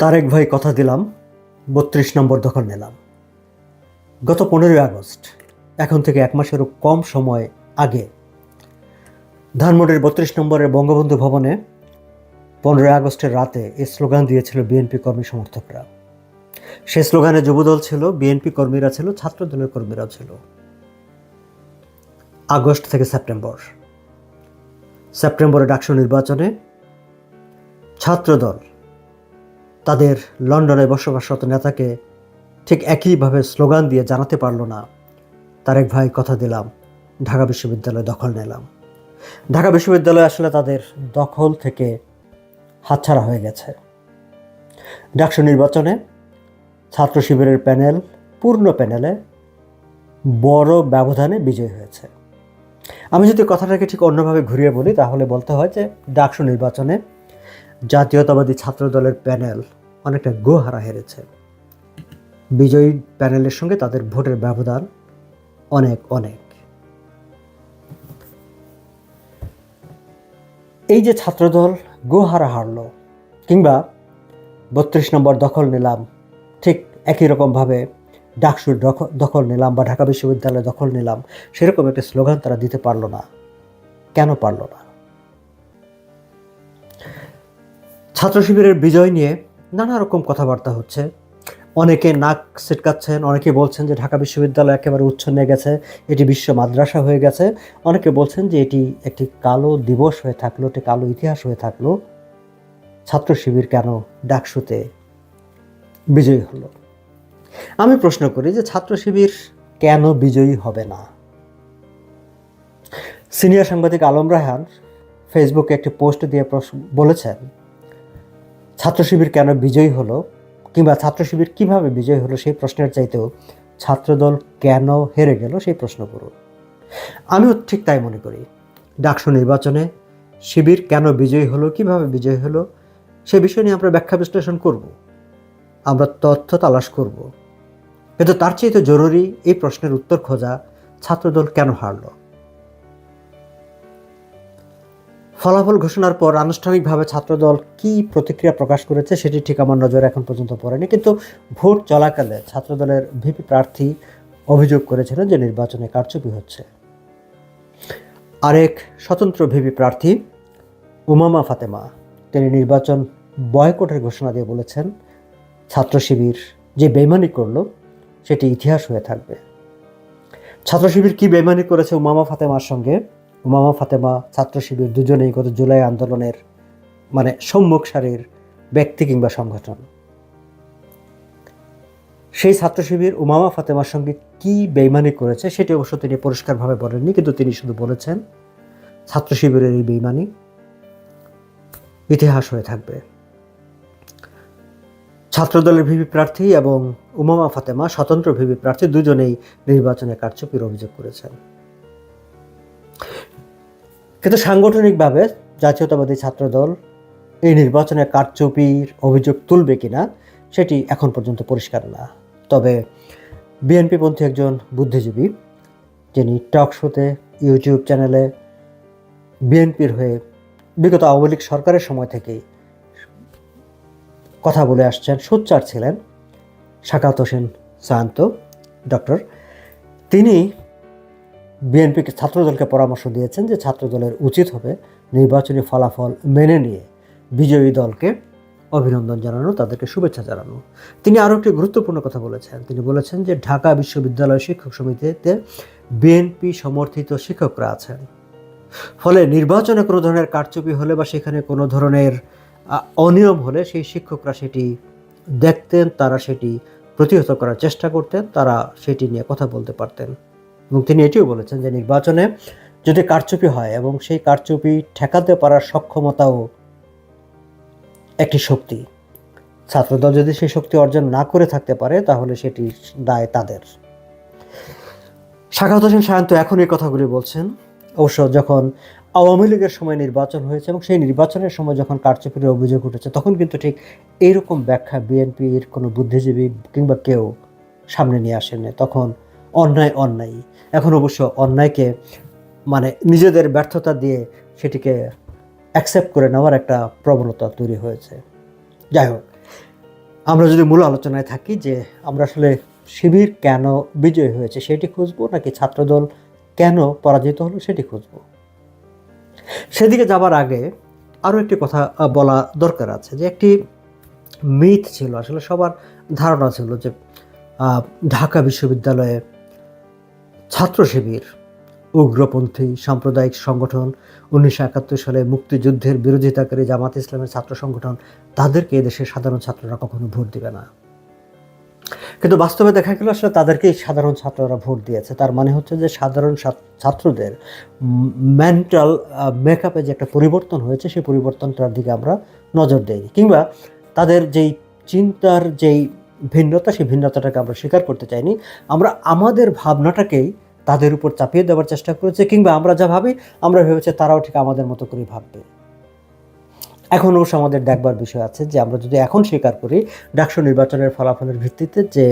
তারেক ভাই কথা দিলাম, বত্রিশ নম্বর দখল নিলাম। গত পনেরোই আগস্ট, এখন থেকে এক মাসেরও কম সময় আগে, ধানমন্ডির বত্রিশ নম্বরের বঙ্গবন্ধু ভবনে পনেরোই আগস্টের রাতে এই স্লোগান দিয়েছিল বিএনপি কর্মী সমর্থকরা। সে স্লোগানে যুবদল ছিল, বিএনপি কর্মীরা ছিল, ছাত্রদলের কর্মীরা ছিল। আগস্ট থেকে সেপ্টেম্বর, সেপ্টেম্বরে ডাকসু নির্বাচনে ছাত্রদল তাদের লন্ডনে বসবাসরত নেতাকে ঠিক একইভাবে স্লোগান দিয়ে জানাতে পারল না। তারেক ভাই কথা দিলাম, ঢাকা বিশ্ববিদ্যালয় দখল নিলাম। ঢাকা বিশ্ববিদ্যালয় আসলে তাদের দখল থেকে হাতছাড়া হয়ে গেছে। ডাকসু নির্বাচনে ছাত্র শিবিরের প্যানেল, পূর্ণ প্যানেলে বড় ব্যবধানে বিজয় হয়েছে। আমি যদি কথাটাকে ঠিক অন্যভাবে ঘুরিয়ে বলি, তাহলে বলতে হয় যে ডাকসু নির্বাচনে জাতীয়তাবাদী ছাত্র দলের প্যানেল অনেকটা গোহারা হেরেছে। বিজয়ী প্যানেলের সঙ্গে তাদের ভোটের ব্যবধান অনেক অনেক। এই যে ছাত্রদল গোহারা হারল কিংবা বত্রিশ নম্বর দখল নিলাম, ঠিক একই রকমভাবে ডাকসুর দখ- দখল নিলাম বা ঢাকা বিশ্ববিদ্যালয় দখল নিলাম, সেরকম একটা স্লোগান তারা দিতে পারল না। কেন পারল না? ছাত্র শিবিরের বিজয় নিয়ে নানা রকম কথাবার্তা হচ্ছে। অনেকে নাক ছিটকাচ্ছেন, অনেকে বলছেন যে ঢাকা বিশ্ববিদ্যালয় একেবারে উচ্ছন্নে গেছে, এটি বিশ্ব মাদ্রাসা হয়ে গেছে। অনেকে বলছেন যে এটি একটি কালো দিবস হয়ে থাকল, একটি কালো ইতিহাস হয়ে থাকল। ছাত্র শিবির কেন ডাকসুতে বিজয়ী হলো? আমি প্রশ্ন করি যে ছাত্র শিবির কেন বিজয়ী হবে না? সিনিয়র সাংবাদিক আলম রায়হান ফেসবুকে একটি পোস্ট দিয়ে বলেছেন ছাত্র শিবির কেন বিজয়ী হলো কিংবা ছাত্র শিবির কীভাবে বিজয়ী হলো সেই প্রশ্নের চাইতেও ছাত্রদল কেন হেরে গেল সেই প্রশ্ন করুন আমিও ঠিক তাই মনে করি। ডাকসু নির্বাচনে শিবির কেন বিজয়ী হলো, কীভাবে বিজয়ী হলো, সে বিষয় নিয়ে আমরা ব্যাখ্যা বিশ্লেষণ করব। আমরা তথ্য তালাশ করব। কিন্তু তার চাইতে জরুরি এই প্রশ্নের উত্তর খোঁজা ছাত্রদল কেন হারলো? ফলাফল ঘোষণার পর আনুষ্ঠানিকভাবে ছাত্রদল কি প্রতিক্রিয়া প্রকাশ করেছে সেটি ঠিক আমার নজরে এখন পর্যন্ত পড়েনি, কিন্তু ভোট চলাকালে ছাত্রদলের ভিপি প্রার্থী অভিযোগ করেছিলেন যে নির্বাচনে কারচুপি হচ্ছে। আরেক স্বতন্ত্র ভিপি প্রার্থী উমামা ফাতেমা, তিনি নির্বাচন বয়কটের ঘোষণা দিয়ে বলেছেন, ছাত্র শিবির যে বেইমানি করল সেটি ইতিহাস হয়ে থাকবে। ছাত্র শিবির কি বেইমানি করেছে উমামা ফাতেমার সঙ্গে? উমামা ফাতেমা, ছাত্র শিবির দুজনেই গত জুলাই আন্দোলনের মানে সম্মুখ সারির ব্যক্তি কিংবা সংগঠন। সেই ছাত্র শিবির উমামা ফাতেমার সঙ্গে কি বেইমানি করেছে সেটি অবশ্য তিনি পরিষ্কারভাবে বলেননি, কিন্তু তিনি শুধু বলেছেন, ছাত্র শিবিরের এই বেইমানি ইতিহাস হয়ে থাকবে। ছাত্রদলের ভিপি প্রার্থী এবং উমামা ফাতেমা স্বতন্ত্র ভিপি প্রার্থী দুজনেই নির্বাচনে কারচুপির অভিযোগ করেছেন। কিন্তু সাংগঠনিকভাবে জাতীয়তাবাদী ছাত্রদল এই নির্বাচনে কারচুপির অভিযোগ তুলবে কিনা সেটি এখন পর্যন্ত পরিষ্কার না। তবে বিএনপিপন্থী একজন বুদ্ধিজীবী, যিনি টক শোতে ইউটিউব চ্যানেলে বিএনপির হয়ে বিগত আওয়ামী লীগ সরকারের সময় থেকেই কথা বলে আসছেন, সোচ্চার ছিলেন শাকাত হোসেন সায়ন্ত ডক্টর। তিনি বিএনপিকে ছাত্রদলকে পরামর্শ দিয়েছেন যে ছাত্রদলের উচিত হবে নির্বাচনী ফলাফল মেনে নিয়ে বিজয়ী দলকে অভিনন্দন জানানো, তাদেরকে শুভেচ্ছা জানানো। তিনি আরও একটি গুরুত্বপূর্ণ কথা বলেছেন। তিনি বলেছেন যে ঢাকা বিশ্ববিদ্যালয় শিক্ষক সমিতিতে বিএনপি সমর্থিত শিক্ষকরা আছেন। ফলে নির্বাচনে কোনো ধরনের কারচুপি হলে বা সেখানে কোনো ধরনের অনিয়ম হলে সেই শিক্ষকরা সেটি দেখতেন, তারা সেটি প্রতিহত করার চেষ্টা করতেন, তারা সেটি নিয়ে কথা বলতে পারতেন। এবং তিনি এটিও বলেছেন যে নির্বাচনে যদি কারচুপি হয় এবং সেই কারচুপি ঠেকাতে পারার সক্ষমতাও একটি শক্তি, ছাত্রদল যদি সেই শক্তি অর্জন না করে থাকতে পারে, তাহলে সেটি দায় তাদের। শাখাত হোসেন সায়ন্ত এখন এই কথাগুলি বলছেন। অবশ্য যখন আওয়ামী লীগের সময় নির্বাচন হয়েছে এবং সেই নির্বাচনের সময় যখন কারচুপির অভিযোগ উঠেছে, তখন কিন্তু ঠিক এইরকম ব্যাখ্যা বিএনপির কোনো বুদ্ধিজীবী কিংবা কেউ সামনে নিয়ে আসেনি তখন অন্যায় অন্যায়। এখন অবশ্য অন্যায়কে মানে নিজেদের ব্যর্থতা দিয়ে সেটিকে অ্যাকসেপ্ট করে নেওয়ার একটা প্রবণতা তৈরি হয়েছে। যাই হোক, আমরা যদি মূল আলোচনায় থাকি যে আমরা আসলে শিবির কেন বিজয় হয়েছে সেটি খুঁজব, নাকি ছাত্রদল কেন পরাজিত হলো সেটি খুঁজব? সেদিকে যাবার আগে আরও একটি কথা বলা দরকার আছে যে একটি মিথ ছিল, আসলে সবার ধারণা ছিল যে ঢাকা বিশ্ববিদ্যালয়ে ছাত্র শিবির উগ্রপন্থী সাম্প্রদায়িক সংগঠন উনিশশো একাত্তর সালে মুক্তিযুদ্ধের বিরোধিতাকারী জামাত ইসলামের ছাত্র সংগঠন, তাদেরকে এদেশের সাধারণ ছাত্ররা কখনো ভোট দিবে না। কিন্তু বাস্তবে দেখা গেল আসলে তাদেরকেই সাধারণ ছাত্ররা ভোট দিয়েছে। তার মানে হচ্ছে যে সাধারণ ছাত্রদের মেন্টাল মেকআপে যে একটা পরিবর্তন হয়েছে, সেই পরিবর্তনটার দিকে আমরা নজর দেইনি। কিংবা তাদের যেই চিন্তার যেই ভিন্নতা, সেই ভিন্নতাটাকে আমরা স্বীকার করতে চাইনি। আমরা আমাদের ভাবনাটাকেই তাদের উপর চাপিয়ে দেওয়ার চেষ্টা করেছে, কিংবা আমরা যা ভাবি, আমরা ভেবেছি তারাও ঠিক আমাদের মতো করেই ভাববে। এখন অবশ্য আমাদের দেখবার বিষয় আছে যে, আমরা যদি এখন স্বীকার করি ডাকসু নির্বাচনের ফলাফলের ভিত্তিতে যে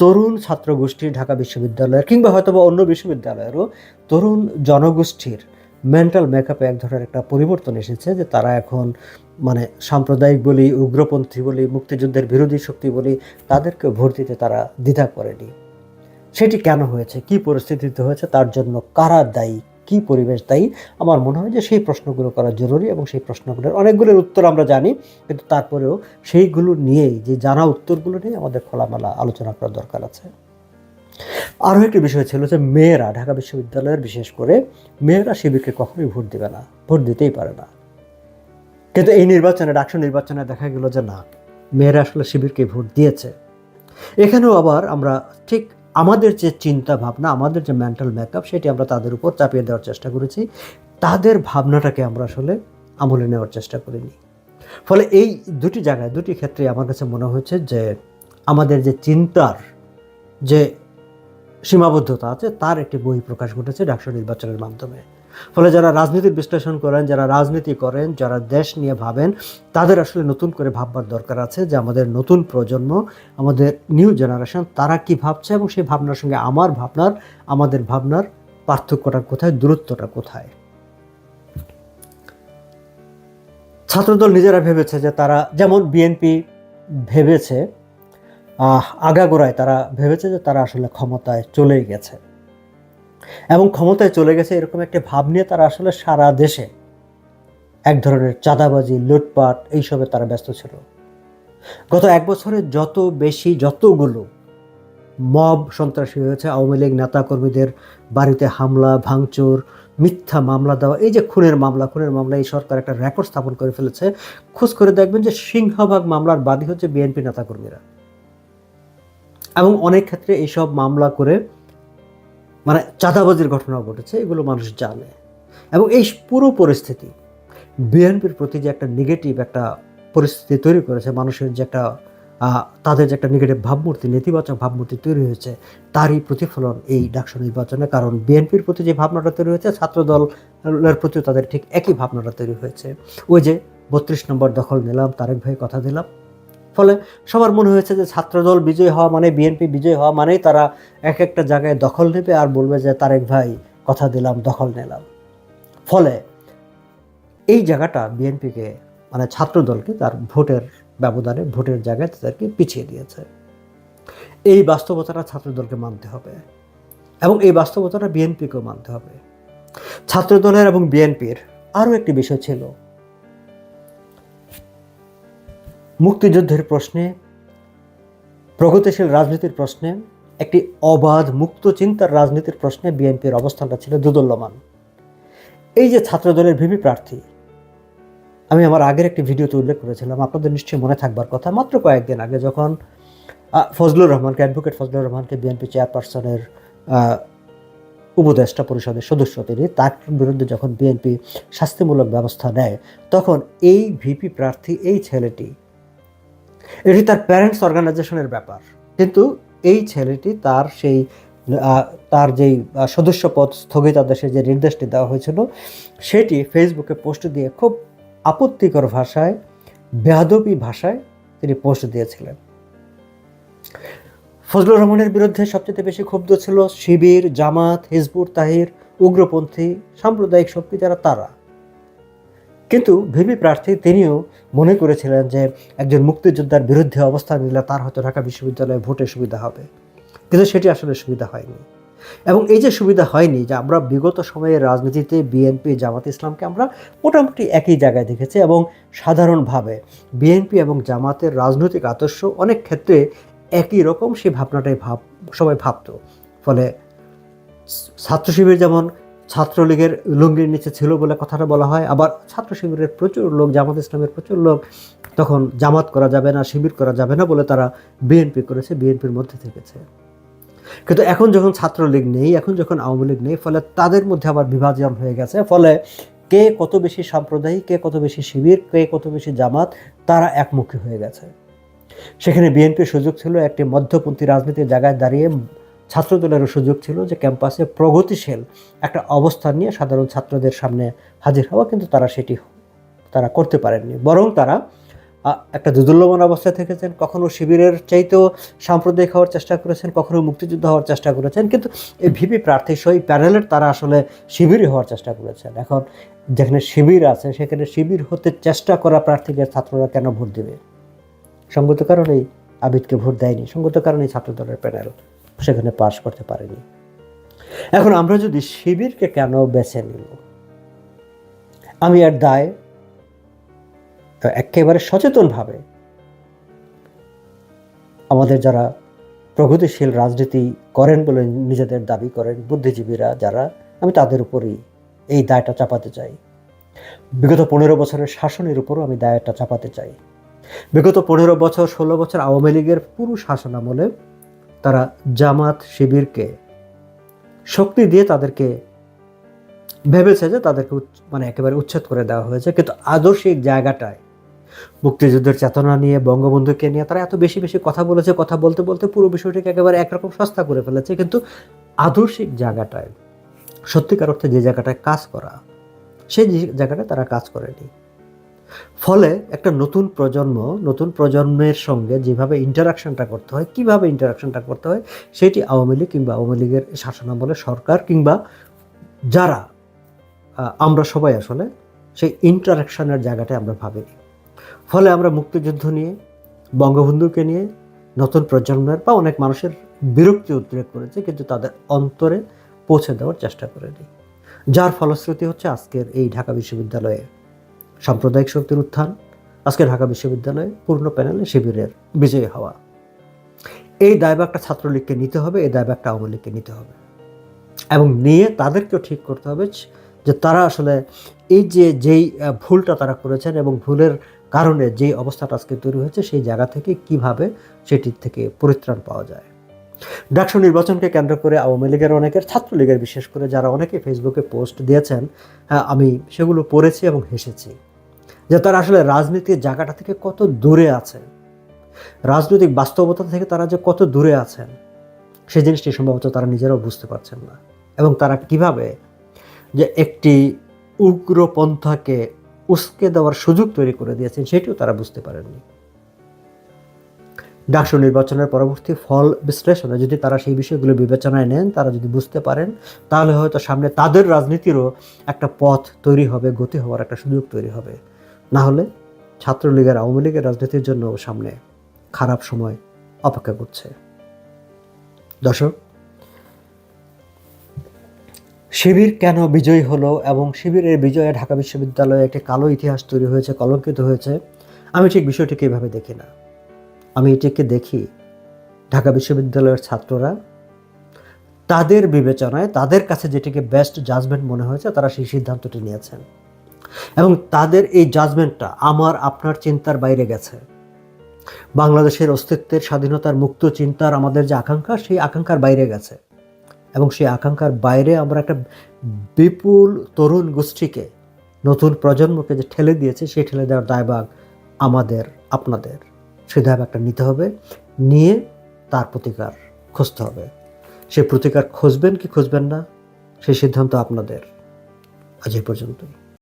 তরুণ ছাত্র গোষ্ঠী ঢাকা বিশ্ববিদ্যালয়ের কিংবা হয়তো বা অন্য বিশ্ববিদ্যালয়েরও তরুণ জনগোষ্ঠীর মেন্টাল মেকআপে এক ধরনের একটা পরিবর্তন এসেছে যে, তারা এখন মানে সাম্প্রদায়িক বলি, উগ্রপন্থী বলি, মুক্তিযুদ্ধের বিরোধী শক্তি বলি, তাদেরকে ভোট দিতে তারা দ্বিধা করেনি। সেটি কেন হয়েছে? কি পরিস্থিতিতে হয়েছে? তার জন্য কারা দায়ী? কি পরিবেশ দায়ী? আমার মনে হয় যে সেই প্রশ্নগুলো করা জরুরি এবং সেই প্রশ্নগুলোর অনেকগুলোর উত্তর আমরা জানি। কিন্তু তারপরেও সেইগুলো নিয়েই, যে জানা উত্তরগুলো নিয়ে আমাদের খোলামেলা আলোচনা করার দরকার আছে। আরও একটি বিষয় ছিল যে মেয়েরা ঢাকা বিশ্ববিদ্যালয়ের বিশেষ করে মেয়েরা শিবিরকে কখনোই ভোট দেবে না, ভোট দিতেই পারে না। কিন্তু এই নির্বাচনে, ডাকসু নির্বাচনে দেখা গেল যে না, মেয়েরা আসলে শিবিরকে ভোট দিয়েছে। এখানেও আবার আমরা ঠিক আমাদের যে চিন্তা ভাবনা আমাদের যে মেন্টাল মেকআপ সেটি আমরা তাদের উপর চাপিয়ে দেওয়ার চেষ্টা করেছি। তাদের ভাবনাটাকে আমরা আসলে আমলে নেওয়ার চেষ্টা করিনি। ফলে এই দুটি জায়গায়, দুটি ক্ষেত্রে আমার কাছে মনে হয়েছে যে, আমাদের যে চিন্তার যে সীমাবদ্ধতা আছে, তার একটি বই প্রকাশ ঘটেছে ডাকসু নির্বাচনের মাধ্যমে। ফলে যারা রাজনীতির বিশ্লেষণ করেন, যারা রাজনীতি করেন, যারা দেশ নিয়ে ভাবেন, তাদের আসলে নতুন করে ভাববার দরকার আছে যে আমাদের নতুন প্রজন্ম, আমাদের নিউ জেনারেশন তারা কি ভাবছে এবং সেই ভাবনার সঙ্গে আমার ভাবনার, আমাদের ভাবনার পার্থক্যটা কোথায়, দূরত্বটা কোথায়? ছাত্রদল নিজেরা ভেবেছে যে তারা, যেমন বিএনপি ভেবেছে আগাগোড়ায় তারা ভেবেছে যে তারা আসলে ক্ষমতায় চলেই গেছে। এবং ক্ষমতায় চলে গেছে এরকম একটা ভাব নিয়ে তারা আসলে সারা দেশে এক ধরনের চাঁদাবাজি, লুটপাট, এইসবে তারা ব্যস্ত ছিল। গত এক বছরে যত বেশি যতগুলো মব সন্ত্রাসী হয়েছে, আওয়ামী লীগ নেতাকর্মীদের বাড়িতে হামলা, ভাঙচুর, মিথ্যা মামলা দেওয়া, এই যে খুনের মামলা খুনের মামলা, এই সরকার একটা রেকর্ড স্থাপন করে ফেলেছে। খোঁজ করে দেখবেন যে সিংহভাগ মামলার বাদী হচ্ছে বিএনপি নেতাকর্মীরা। এবং অনেক ক্ষেত্রে এইসব মামলা করে মানে চাঁদাবাজির ঘটনাও ঘটেছে, এগুলো মানুষ জানে। এবং এই পুরো পরিস্থিতি, বিএনপির প্রতি যে একটা নেগেটিভ একটা পরিস্থিতি তৈরি করেছে, মানুষের যে একটা তাদের যে একটা নেগেটিভ ভাবমূর্তি, নেতিবাচক ভাবমূর্তি তৈরি হয়েছে, তারই প্রতিফলন এই ডাকসু নির্বাচনে। কারণ বিএনপির প্রতি যে ভাবনাটা তৈরি হয়েছে ছাত্র দলের প্রতিও তাদের ঠিক একই ভাবনাটা তৈরি হয়েছে। ওই যে বত্রিশ নম্বর দখল নিলাম, তারেক ভাই কথা দিলাম ফলে সবার মনে হয়েছে যে ছাত্রদল বিজয় হওয়া মানে বিএনপি বিজয় হওয়া মানেই তারা এক একটা জায়গায় দখল নেবে আর বলবে যে তারেক ভাই কথা দিলাম, দখল নিলাম। ফলে এই জায়গাটা বিএনপিকে মানে ছাত্রদলকে তার ভোটের ব্যবধানে, ভোটের জায়গায় তাদেরকে পিছিয়ে দিয়েছে। এই বাস্তবতাটা ছাত্রদলকে মানতে হবে এবং এই বাস্তবতাটা বিএনপিকেও মানতে হবে। ছাত্রদলের এবং বিএনপির আরও একটি বিষয় ছিল মুক্তিযুদ্ধের প্রশ্নে, প্রগতিশীল রাজনীতির প্রশ্নে, একটি অবাধ মুক্ত চিন্তার রাজনীতির প্রশ্নে বিএনপির অবস্থানটা ছিল দুদুল্যমান। এই যে ছাত্রদলের ভিপি প্রার্থী, আমি আমার আগের একটি ভিডিওতে উল্লেখ করেছিলাম, আপনাদের নিশ্চয়ই মনে থাকবার কথা, মাত্র কয়েকদিন আগে যখন ফজলুর রহমানকে, অ্যাডভোকেট ফজলুর রহমানকে বিএনপি চেয়ারপারসনের উপদেষ্টা পরিষদের সদস্য তিনি, তার বিরুদ্ধে যখন বিএনপি শাস্তিমূলক ব্যবস্থা নেয়, তখন এই ভিপি প্রার্থী, এই ছেলেটি এটি তার প্যারেন্টস অর্গানাইজেশনের ব্যাপার। কিন্তু এই ছেলেটি তার সেই তার যেই আহ, সদস্য পদ স্থগিতাদেশের যে নির্দেশটি দেওয়া হয়েছিল সেটি ফেসবুকে পোস্ট দিয়ে খুব আপত্তিকর ভাষায় বেয়াদবি ভাষায় তিনি পোস্ট দিয়েছিলেন। ফজলুর রহমানের বিরুদ্ধে সবচেয়ে বেশি ক্ষুব্ধ ছিল শিবির জামাত হিজবুর তাহির উগ্রপন্থী সাম্প্রদায়িক শক্তি যারা তারা। কিন্তু ভিপি প্রার্থী তিনিও মনে করেছিলেন যে একজন মুক্তিযোদ্ধার বিরুদ্ধে অবস্থান নিলে তার হয়তো ঢাকা বিশ্ববিদ্যালয়ে ভোটে সুবিধা হবে। কিন্তু সেটি আসলে সুবিধা হয়নি। এবং এই যে সুবিধা হয়নি যে আমরা বিগত সময়ে রাজনীতিতে বিএনপি জামাত ইসলামকে আমরা মোটামুটি একই জায়গায় দেখেছি এবং সাধারণভাবে বিএনপি এবং জামাতের রাজনৈতিক আদর্শ অনেক ক্ষেত্রে একই রকম সেই ভাবনাটাই ভাব, সবাই ভাবতো। ফলে ছাত্র শিবির যেমন ছাত্রলীগের লুঙ্গির নিচে ছিল বলে কথাটা বলা হয়। আবার ছাত্র শিবিরের প্রচুর লোক, জামাত ইসলামের প্রচুর লোক তখন জামাত করা যাবে না, শিবির করা যাবে না বলে তারা বিএনপি করেছে, বিএনপির মধ্যে থেকেছে। কিন্তু এখন যখন ছাত্রলীগ নেই, এখন যখন আওয়ামী লীগ নেই, ফলে তাদের মধ্যে আবার বিভাজন হয়ে গেছে। ফলে কে কত বেশি সাম্প্রদায়িক, কে কত বেশি শিবির, কে কত বেশি জামাত, তারা একমুখী হয়ে গেছে। সেখানে বিএনপির সুযোগ ছিল একটি মধ্যপন্থী রাজনীতির জায়গায় দাঁড়িয়ে ছাত্রদলেরও সুযোগ ছিল যে ক্যাম্পাসে প্রগতিশীল একটা অবস্থান নিয়ে সাধারণ ছাত্রদের সামনে হাজির হওয়া, কিন্তু তারা সেটি তারা করতে পারেননি। বরং তারা একটা দুদুল্যমান অবস্থায় থেকেছেন, কখনো শিবিরের চাইতেও সাম্প্রদায়িক হওয়ার চেষ্টা করেছেন, কখনো মুক্তিযুদ্ধ হওয়ার চেষ্টা করেছেন, কিন্তু এই ভিপি প্রার্থী সহ এই প্যানেলের তারা আসলে শিবিরই হওয়ার চেষ্টা করেছেন। এখন যেখানে শিবির আছে, সেখানে শিবির হতে চেষ্টা করা প্রার্থীকে ছাত্ররা কেন ভোট দেবে? সঙ্গত কারণেই আবিদকে ভোট দেয়নি, সঙ্গত কারণেই ছাত্রদলের প্যানেল সেখানে পাশ করতে পারেনি। এখন আমরা যদি শিবিরকে কেন বেছে নিব? আমি আর দায় একেবারে সচেতনভাবে আমাদের যারা প্রগতিশীল রাজনীতি করেন বলে নিজেদের দাবি করেন, বুদ্ধিজীবীরা যারা, আমি তাদের উপরই এই দায়টা চাপাতে চাই। বিগত পনেরো বছরের শাসনের উপরও আমি দায়টা চাপাতে চাই। বিগত পনেরো বছর, ষোলো বছর আওয়ামী লীগের পুরো শাসন আমলে তারা জামাত শিবিরকে শক্তি দিয়ে তাদেরকে ভেবেছে যে তাদেরকে মানে একেবারে উচ্ছেদ করে দেওয়া হয়েছে। কিন্তু আদর্শিক জায়গাটায় মুক্তিযুদ্ধের চেতনা নিয়ে, বঙ্গবন্ধুকে নিয়ে তারা এত বেশি বেশি কথা বলেছে, কথা বলতে বলতে পুরো বিষয়টিকে একেবারে একরকম সস্তা করে ফেলেছে। কিন্তু আদর্শিক জায়গাটায়, সত্যিকার অর্থে যে জায়গাটায় কাজ করা, সেই জায়গাটায় তারা কাজ করেনি। ফলে একটা নতুন প্রজন্ম, নতুন প্রজন্মের সঙ্গে যেভাবে ইন্টারাকশনটা করতে হয়, কীভাবে ইন্টারাকশনটা করতে হয়, সেটি আওয়ামী লীগ কিংবা আওয়ামী লীগের শাসনামলে সরকার কিংবা যারা আমরা সবাই আসলে সেই ইন্টারাকশনের জায়গাটায় আমরা ভাবিনি ফলে আমরা মুক্তিযুদ্ধ নিয়ে, বঙ্গবন্ধুকে নিয়ে, নতুন প্রজন্মের বা অনেক মানুষের বিরক্তি উদ্রেক করেছে, কিন্তু তাদের অন্তরে পৌঁছে দেওয়ার চেষ্টা করেনি যার ফলশ্রুতি হচ্ছে আজকের এই ঢাকা বিশ্ববিদ্যালয়ে সাম্প্রদায়িক শক্তির উত্থান আজকে ঢাকা বিশ্ববিদ্যালয়ে পূর্ণ প্যানেলে শিবিরের বিজয়ী হওয়া। এই দায়ভাগটা ছাত্রলীগকে নিতে হবে এই দায়ভাগটা আওয়ামী লীগকে নিতে হবে। এবং নিয়ে তাদেরকেও ঠিক করতে হবে যে তারা আসলে এই যে যেই ভুলটা তারা করেছেন এবং ভুলের কারণে যেই অবস্থাটা আজকে তৈরি হয়েছে সেই জায়গা থেকে কীভাবে সেটির থেকে পরিত্রাণ পাওয়া যায়। ডাকসু নির্বাচনকে কেন্দ্র করে আওয়ামী লীগের অনেকের ছাত্রলীগের বিশেষ করে যারা অনেকে ফেসবুকে পোস্ট দিয়েছেন হ্যাঁ, আমি সেগুলো পড়েছি এবং হেসেছি। যে তারা আসলে রাজনীতির জায়গাটা থেকে কত দূরে আছে রাজনৈতিক বাস্তবতা থেকে তারা যে কত দূরে আছেন সেই জিনিসটি সম্ভবত তারা নিজেরাও বুঝতে পারছেন না। এবং তারা কীভাবে যে একটি উগ্রপন্থাকে উস্কে দেওয়ার সুযোগ তৈরি করে দিয়েছেন, সেটিও তারা বুঝতে পারেননি। ডাকসু নির্বাচনের পরবর্তী ফল বিশ্লেষণে যদি তারা সেই বিষয়গুলো বিবেচনায় নেন, তারা যদি বুঝতে পারেন, তাহলে হয়তো সামনে তাদের রাজনীতিরও একটা পথ তৈরি হবে, গতি হওয়ার একটা সুযোগ তৈরি হবে। না হলে ছাত্রলীগের আওয়ামী লীগের রাজনীতির জন্য সামনে খারাপ সময় অপেক্ষা করছে। দর্শক, শিবির কেন বিজয়ী হলো এবং শিবিরের বিজয়ে ঢাকা বিশ্ববিদ্যালয়ে একটি কালো ইতিহাস তৈরি হয়েছে, কলঙ্কিত হয়েছে, আমি ঠিক বিষয়টিকে এভাবে দেখি না। আমি এটিকে দেখি ঢাকা বিশ্ববিদ্যালয়ের ছাত্ররা তাদের বিবেচনায়, তাদের কাছে যেটিকে বেস্ট জাজমেন্ট মনে হয়েছে, তারা সেই সিদ্ধান্তটি নিয়েছেন। এবং তাদের এই জাজমেন্টটা আমার, আপনার চিন্তার বাইরে গেছে। বাংলাদেশের অস্তিত্বের, স্বাধীনতার মুক্ত চিন্তার আমাদের যে আকাঙ্ক্ষা, সেই আকাঙ্ক্ষার বাইরে গেছে। এবং সেই আকাঙ্ক্ষার বাইরে আমরা একটা বিপুল, তরুণ গোষ্ঠীকে, নতুন প্রজন্মকে যে ঠেলে দিয়েছে, সেই ঠেলে দেওয়ার দায়ভাগ আমাদের, আপনাদের। সে সেই দায়ভাগটা নিতে হবে, নিয়ে তার প্রতিকার খুঁজতে হবে। সেই প্রতিকার খুঁজবেন কি খুঁজবেন না সেই সিদ্ধান্ত আপনাদের। আজ এই পর্যন্তই।